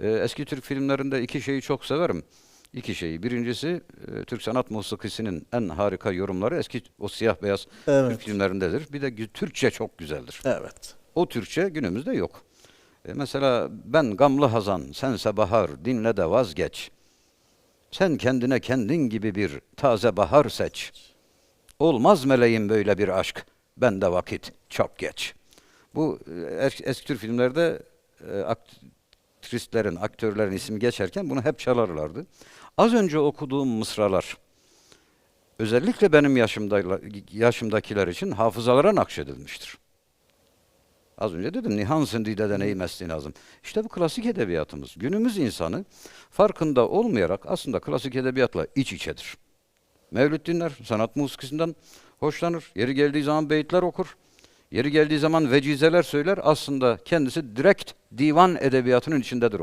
Ee, eski Türk filmlerinde iki şeyi çok severim. İki şeyi. Birincisi e, Türk sanat musikisinin en harika yorumları eski o siyah beyaz Evet. Türk filmlerindedir. Bir de Türkçe çok güzeldir. Evet. O Türkçe günümüzde yok. E, mesela ben gamlı hazan, sense bahar, dinle de vazgeç. Sen kendine kendin gibi bir taze bahar seç. Olmaz meleğim böyle bir aşk, bende vakit çok geç. Bu e, eski, eski Türk filmlerde e, aktrislerin, aktörlerin ismi geçerken bunu hep çalarlardı. Az önce okuduğum mısralar, özellikle benim yaşımda, yaşımdakiler için hafızalara nakşedilmiştir. Az önce dedim Nihan Sindide de neymesti lazım. İşte bu klasik edebiyatımız. Günümüz insanı farkında olmayarak aslında klasik edebiyatla iç içedir. Mevlüt dinler, sanat musikisinden hoşlanır. Yeri geldiği zaman beyitler okur. Yeri geldiği zaman vecizeler söyler. Aslında kendisi direkt divan edebiyatının içindedir.